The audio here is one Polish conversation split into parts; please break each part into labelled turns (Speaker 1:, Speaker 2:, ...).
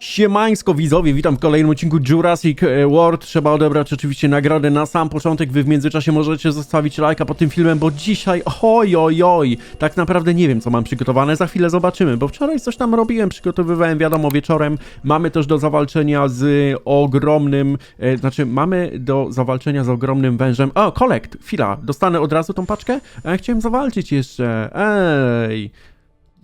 Speaker 1: Siemańsko widzowie, witam w kolejnym odcinku Jurassic e, World. Trzeba odebrać oczywiście nagrodę na sam początek. Wy w międzyczasie możecie zostawić lajka pod tym filmem, bo dzisiaj oj oj oj, tak naprawdę nie wiem co mam przygotowane. Za chwilę zobaczymy, bo wczoraj coś tam robiłem, przygotowywałem wiadomo wieczorem. Mamy też do zawalczenia z ogromnym, e, znaczy mamy do zawalczenia z ogromnym wężem. O, kolekt, chwila, dostanę od razu tą paczkę? Ja chciałem zawalczyć jeszcze, ej.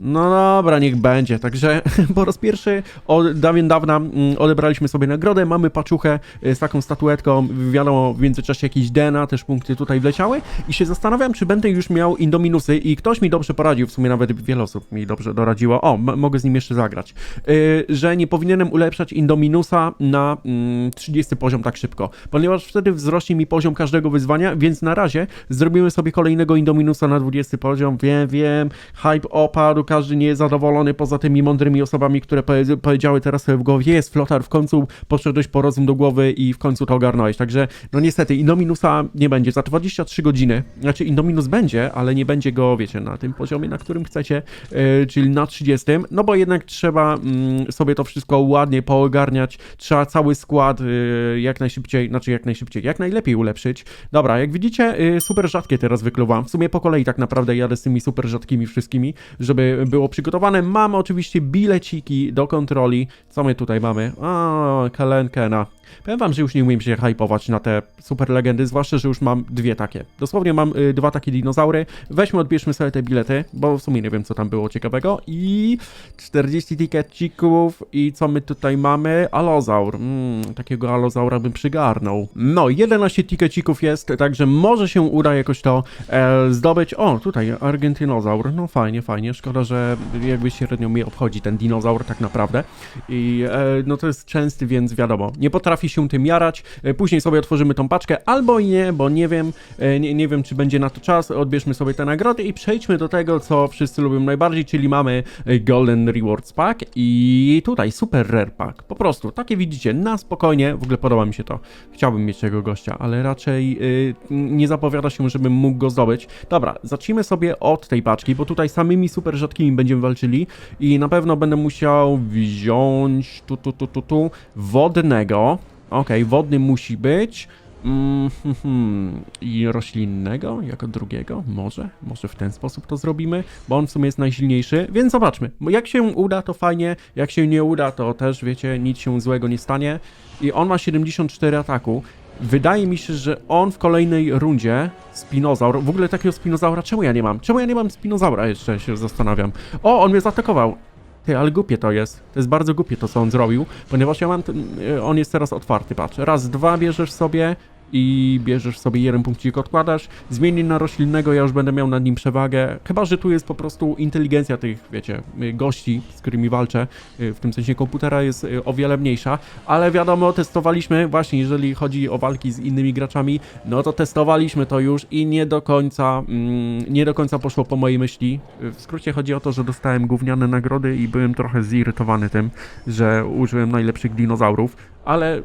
Speaker 1: No dobra, niech będzie. Także po raz pierwszy od dawien dawna mm, odebraliśmy sobie nagrodę. Mamy paczuchę y, z taką statuetką. Wiadomo, w międzyczasie jakieś DNA, też punkty tutaj wleciały. I się zastanawiam, czy będę już miał Indominusy. I ktoś mi dobrze poradził, w sumie nawet wiele osób mi dobrze doradziło. O, mogę z nim jeszcze zagrać. Y, że nie powinienem ulepszać Indominusa na mm, 30 poziom tak szybko. Ponieważ wtedy wzrośnie mi poziom każdego wyzwania, więc na razie zrobimy sobie kolejnego Indominusa na 20 poziom. Wiem, wiem, hype opadł, każdy nie jest zadowolony poza tymi mądrymi osobami, które powie- powiedziały teraz sobie w głowie, jest flotar, w końcu poszedłeś po rozum do głowy i w końcu to ogarnąłeś. Także, no niestety, Indominusa nie będzie. Za 23 godziny, znaczy Indominus będzie, ale nie będzie go, wiecie, na tym poziomie, na którym chcecie, yy, czyli na 30, no bo jednak trzeba mm, sobie to wszystko ładnie poogarniać, trzeba cały skład yy, jak najszybciej, znaczy jak najszybciej, jak najlepiej ulepszyć. Dobra, jak widzicie, yy, super rzadkie teraz wykluwam. W sumie po kolei tak naprawdę jadę z tymi super rzadkimi wszystkimi, żeby było przygotowane. Mamy oczywiście bileciki do kontroli. Co my tutaj mamy? O, Kelenkena. Powiem wam, że już nie umiem się hypować na te super legendy, zwłaszcza, że już mam dwie takie. Dosłownie mam y, dwa takie dinozaury. Weźmy, odbierzmy sobie te bilety, bo w sumie nie wiem, co tam było ciekawego. I 40 tikecików. I co my tutaj mamy? Alozaur. Mm, takiego alozaura bym przygarnął. No, 11 tikecików jest, także może się uda jakoś to e, zdobyć. O, tutaj argentynozaur. No fajnie, fajnie. Szkoda, że jakby średnio mnie obchodzi ten dinozaur tak naprawdę. I e, no to jest częsty, więc wiadomo, nie potrafi się tym jarać. E, później sobie otworzymy tą paczkę, albo nie, bo nie wiem, e, nie, nie wiem, czy będzie na to czas. Odbierzmy sobie te nagrody i przejdźmy do tego, co wszyscy lubią najbardziej, czyli mamy e, Golden Rewards Pack i tutaj Super Rare Pack. Po prostu, takie widzicie, na spokojnie. W ogóle podoba mi się to. Chciałbym mieć tego gościa, ale raczej y, nie zapowiada się, żebym mógł go zdobyć. Dobra, zacznijmy sobie od tej paczki, bo tutaj samymi super rzadkimi będziemy walczyli i na pewno będę musiał wziąć tu, tu, tu, tu, tu wodnego. Okej, wodny musi być. Mm, hmm, hmm. I roślinnego jako drugiego? Może? Może w ten sposób to zrobimy? Bo on w sumie jest najsilniejszy, więc zobaczmy. Jak się uda, to fajnie. Jak się nie uda, to też, wiecie, nic się złego nie stanie. I on ma 74 ataku. Wydaje mi się, że on w kolejnej rundzie, Spinozaur, w ogóle takiego Spinozaura, czemu ja nie mam? Czemu ja nie mam Spinozaura jeszcze, się zastanawiam. O, on mnie zaatakował. Ty, ale głupie to jest. To jest bardzo głupie to, co on zrobił, ponieważ ja mam, y, on jest teraz otwarty, patrz. Raz, dwa bierzesz sobie i bierzesz sobie jeden punkcik, odkładasz, zmieni na roślinnego, ja już będę miał nad nim przewagę. Chyba, że tu jest po prostu inteligencja tych, wiecie, y, gości, z którymi walczę, y, w tym sensie komputera jest y, o wiele mniejsza, ale wiadomo, testowaliśmy, właśnie jeżeli chodzi o walki z innymi graczami, no to testowaliśmy to już i nie do końca, mm, nie do końca poszło po mojej myśli. W skrócie chodzi o to, że dostałem gówniane nagrody i byłem trochę zirytowany tym, że użyłem najlepszych dinozaurów, ale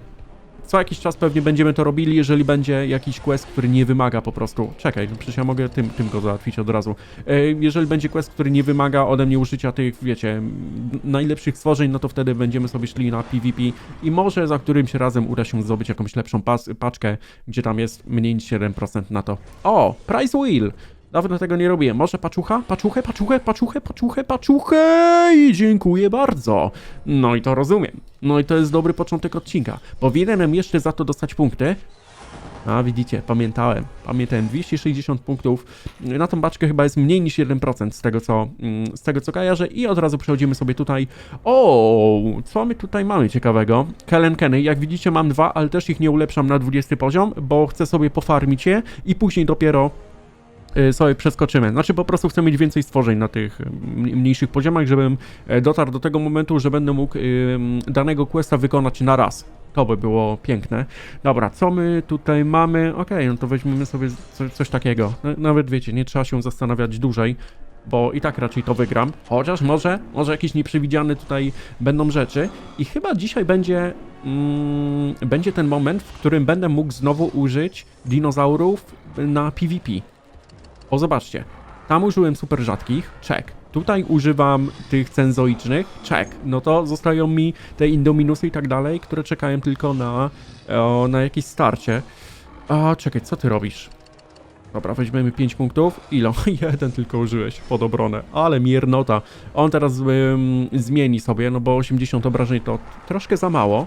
Speaker 1: co jakiś czas pewnie będziemy to robili, jeżeli będzie jakiś quest, który nie wymaga po prostu. Czekaj, no przecież ja mogę tym, tym go załatwić od razu. E, jeżeli będzie quest, który nie wymaga ode mnie użycia tych, wiecie, najlepszych stworzeń, no to wtedy będziemy sobie szli na PvP i może za którymś razem uda się zdobyć jakąś lepszą pas, paczkę, gdzie tam jest mniej niż 7% na to. O, Price Wheel! Dawno tego nie robiłem. Może paczucha? Paczuchę, paczuchę, paczuchę, paczuchę, paczuchę i dziękuję bardzo. No i to rozumiem. No i to jest dobry początek odcinka. Powinienem jeszcze za to dostać punkty. A widzicie, pamiętałem. Pamiętałem 260 punktów. Na tą baczkę chyba jest mniej niż 1% z tego co mm, z tego co kojarzę i od razu przechodzimy sobie tutaj. O, co my tutaj mamy ciekawego? Kellen Kenny, jak widzicie mam dwa, ale też ich nie ulepszam na 20 poziom, bo chcę sobie pofarmić je i później dopiero sobie przeskoczymy. Znaczy po prostu chcę mieć więcej stworzeń na tych y, mniejszych poziomach, żebym e, dotarł do tego momentu, że będę mógł y, danego questa wykonać na raz. To by było piękne. Dobra, co my tutaj mamy? Okej, no to weźmiemy sobie co, coś takiego. No, Nawet wiecie, nie trzeba się zastanawiać dłużej, bo i tak raczej to wygram. Chociaż może, może jakieś nieprzewidziane tutaj będą rzeczy. I chyba dzisiaj będzie, mm, będzie ten moment, w którym będę mógł znowu użyć dinozaurów na PvP. O, zobaczcie. Tam użyłem super rzadkich, check. tutaj używam tych cenzoicznych, check, no to zostają mi te indominusy i tak dalej, które czekają tylko na, e, na jakieś starcie. A, czekaj, co ty robisz? Dobra, weźmiemy 5 punktów. Ilo? Jeden tylko użyłeś pod obronę. Ale miernota. On teraz ym, zmieni sobie, no bo 80 obrażeń to troszkę za mało.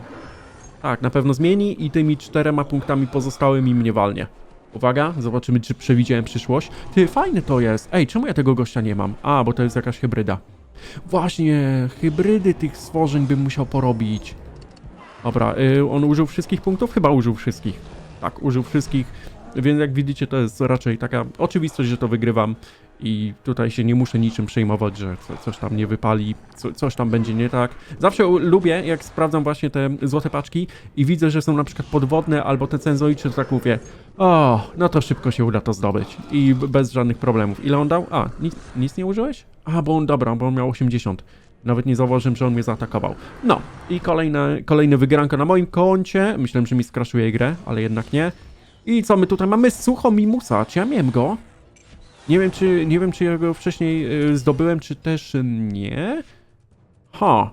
Speaker 1: Tak, na pewno zmieni i tymi czterema punktami pozostałymi mnie walnie. Uwaga, zobaczymy czy przewidziałem przyszłość. Ty, fajne to jest. Ej, czemu ja tego gościa nie mam? A, bo to jest jakaś hybryda. Właśnie, hybrydy tych stworzeń bym musiał porobić. Dobra, y, on użył wszystkich punktów? Chyba użył wszystkich. Tak, użył wszystkich. Więc jak widzicie, to jest raczej taka oczywistość, że to wygrywam i tutaj się nie muszę niczym przejmować, że co, coś tam nie wypali, co, coś tam będzie nie tak. Zawsze lubię, jak sprawdzam właśnie te złote paczki i widzę, że są na przykład podwodne albo te cenzoiczne, to tak mówię, o, no to szybko się uda to zdobyć i bez żadnych problemów. Ile on dał? A, nic, nic nie użyłeś? A, bo on, dobra, bo on miał 80. Nawet nie zauważyłem, że on mnie zaatakował. No, i kolejne, kolejne wygranko na moim koncie. Myślałem, że mi skraszuje grę, ale jednak nie. I co my tutaj mamy? Sucho Mimusa. Czy ja miałem go? Nie wiem, czy, nie wiem, czy ja go wcześniej y, zdobyłem, czy też nie. Ha.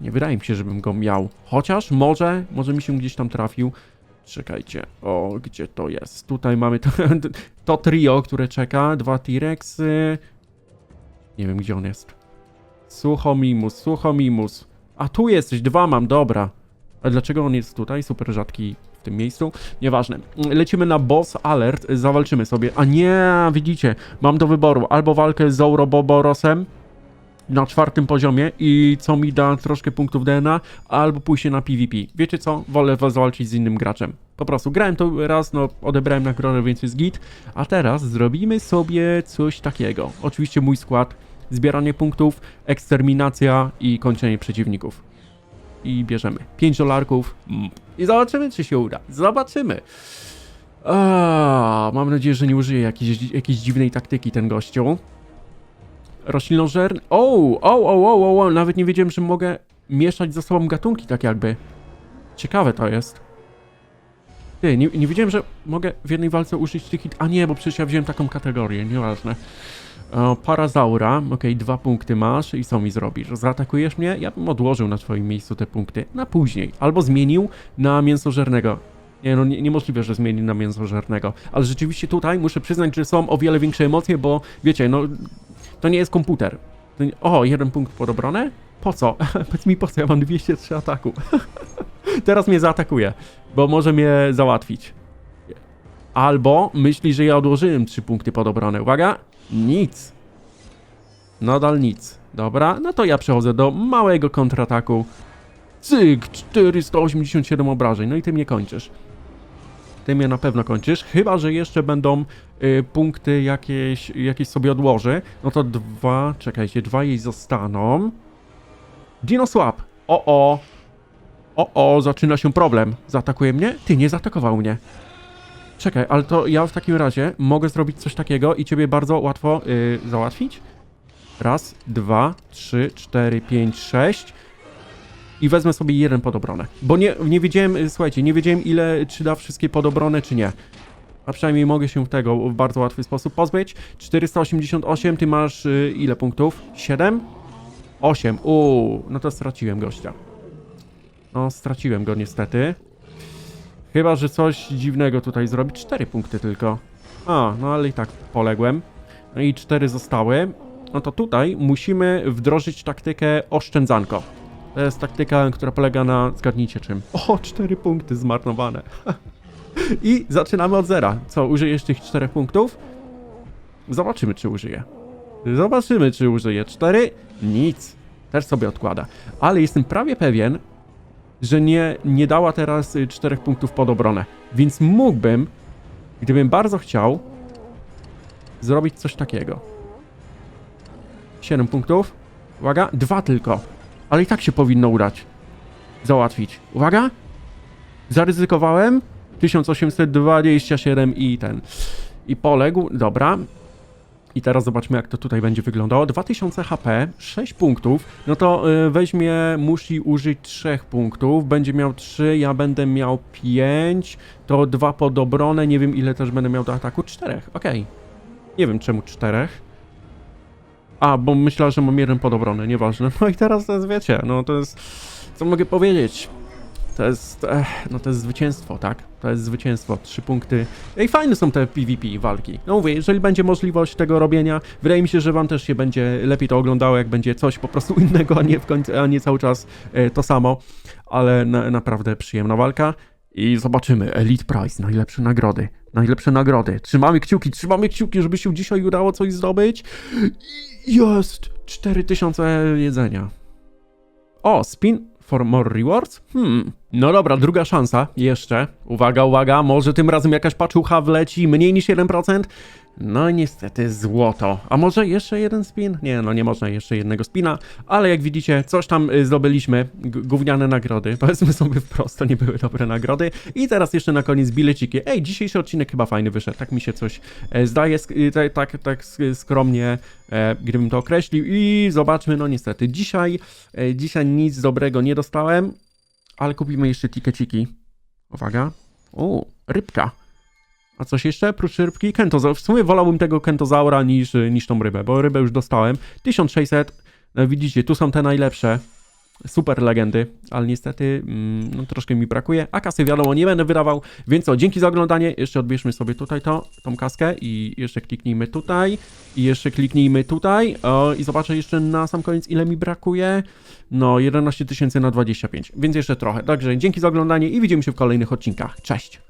Speaker 1: Nie wydaje mi się, żebym go miał. Chociaż może, może mi się gdzieś tam trafił. Czekajcie. O, gdzie to jest? Tutaj mamy to, to trio, które czeka. Dwa T-Rexy. Nie wiem, gdzie on jest. Suchomimus, Suchomimus. A tu jesteś, dwa mam, dobra. A dlaczego on jest tutaj? Super rzadki tym miejscu. Nieważne. Lecimy na boss alert, zawalczymy sobie. A nie, widzicie, mam do wyboru albo walkę z Ouroboborosem na czwartym poziomie i co mi da troszkę punktów DNA, albo pójście na PvP. Wiecie co? Wolę was zawalczyć z innym graczem. Po prostu grałem to raz, no odebrałem nagrodę, więc jest git. A teraz zrobimy sobie coś takiego. Oczywiście mój skład, zbieranie punktów, eksterminacja i kończenie przeciwników i bierzemy 5 dolarków mm, i zobaczymy, czy się uda. Zobaczymy. Mam nadzieję, że nie użyje jakiejś, jakiejś dziwnej taktyki ten gościu. Roślinożerny. O, o, o, o, o, o, nawet nie wiedziałem, że mogę mieszać ze sobą gatunki tak jakby. Ciekawe to jest. Ty, nie, nie wiedziałem, że mogę w jednej walce użyć tych hit... A nie, bo przecież ja wziąłem taką kategorię, nieważne. Parazaura, okej, dwa punkty masz i co mi zrobisz? Zaatakujesz mnie? Ja bym odłożył na twoim miejscu te punkty na później. Albo zmienił na mięsożernego. Nie no, nie, niemożliwe, że zmieni na mięsożernego. Ale rzeczywiście tutaj muszę przyznać, że są o wiele większe emocje, bo wiecie, no to nie jest komputer. Nie... O, jeden punkt pod obronę? Po co? Powiedz mi po co, ja mam 203 ataku. Teraz mnie zaatakuje, bo może mnie załatwić. Albo myśli, że ja odłożyłem 3 punkty pod obronę. Uwaga! Nic. Nadal nic. Dobra, no to ja przechodzę do małego kontrataku. Cyk, 487 obrażeń. No i ty mnie kończysz. Ty mnie na pewno kończysz. Chyba, że jeszcze będą y, punkty jakieś, jakieś sobie odłoży. No to dwa, czekajcie, dwa jej zostaną. Dino Swap. O, o. O, o, zaczyna się problem. Zaatakuje mnie? Ty, nie zaatakował mnie. Czekaj, ale to ja w takim razie mogę zrobić coś takiego i ciebie bardzo łatwo yy, załatwić. Raz, dwa, trzy, cztery, pięć, sześć. I wezmę sobie jeden pod obronę. Bo nie, nie wiedziałem, y, słuchajcie, nie wiedziałem ile, czy da wszystkie pod obronę, czy nie. A przynajmniej mogę się tego w bardzo łatwy sposób pozbyć. 488, ty masz y, ile punktów? 7? 8. Uuu, no to straciłem gościa. No, straciłem go niestety. Chyba, że coś dziwnego tutaj zrobi. Cztery punkty tylko. A, no ale i tak poległem. No i cztery zostały. No to tutaj musimy wdrożyć taktykę oszczędzanko. To jest taktyka, która polega na, zgadnijcie czym. O, cztery punkty zmarnowane. I zaczynamy od zera. Co, użyjesz tych czterech punktów? Zobaczymy, czy użyję. Zobaczymy, czy użyję. Cztery? Nic. Też sobie odkłada. Ale jestem prawie pewien, że nie, nie dała teraz y, czterech punktów pod obronę. Więc mógłbym, gdybym bardzo chciał, zrobić coś takiego. 7 punktów. Uwaga, dwa tylko. Ale i tak się powinno udać. Załatwić. Uwaga. Zaryzykowałem. 1827 i ten. I poległ. Dobra. I teraz zobaczmy, jak to tutaj będzie wyglądało. 2000 HP, 6 punktów. No to y, weźmie, musi użyć 3 punktów. Będzie miał 3, ja będę miał 5. To 2 pod obronę. Nie wiem, ile też będę miał do ataku. 4. Okej. Nie wiem, czemu 4. A, bo myślałem, że mam jeden pod obronę, nieważne. No i teraz to jest, wiecie, no to jest... Co mogę powiedzieć? To jest, eh, no to jest zwycięstwo, tak? To jest zwycięstwo, trzy punkty. Ej, fajne są te PvP walki. No mówię, jeżeli będzie możliwość tego robienia, wydaje mi się, że wam też się będzie lepiej to oglądało, jak będzie coś po prostu innego, a nie w końcu, a nie cały czas e, to samo. Ale na, naprawdę przyjemna walka. I zobaczymy, Elite Prize, najlepsze nagrody, najlepsze nagrody. Trzymamy kciuki, trzymamy kciuki, żeby się dzisiaj udało coś zdobyć. I Jest! 4000 jedzenia. O, spin for more rewards? Hmm. No dobra, druga szansa. Jeszcze. Uwaga, uwaga, może tym razem jakaś paczucha wleci mniej niż 1%? No niestety złoto. A może jeszcze jeden spin? Nie, no nie można jeszcze jednego spina, ale jak widzicie, coś tam y, zdobyliśmy. Gówniane nagrody. Powiedzmy sobie wprost, to nie były dobre nagrody. I teraz jeszcze na koniec bileciki. Ej, dzisiejszy odcinek chyba fajny wyszedł. Tak mi się coś e, zdaje, y, tak, tak, sk- skromnie, e, gdybym to określił. I zobaczmy, no niestety, dzisiaj, e, dzisiaj nic dobrego nie dostałem, ale kupimy jeszcze tikeciki. Uwaga. O, rybka. A coś jeszcze? Prócz rybki? Kentozaur. W sumie wolałbym tego kentozaura niż, niż tą rybę, bo rybę już dostałem. 1600. No widzicie, tu są te najlepsze. Super legendy, ale niestety mm, no, troszkę mi brakuje, a kasy wiadomo nie będę wydawał, więc co, dzięki za oglądanie, jeszcze odbierzmy sobie tutaj to, tą kaskę i jeszcze kliknijmy tutaj i jeszcze kliknijmy tutaj o, i zobaczę jeszcze na sam koniec ile mi brakuje, no 11 tysięcy na 25, więc jeszcze trochę, także dzięki za oglądanie i widzimy się w kolejnych odcinkach, cześć!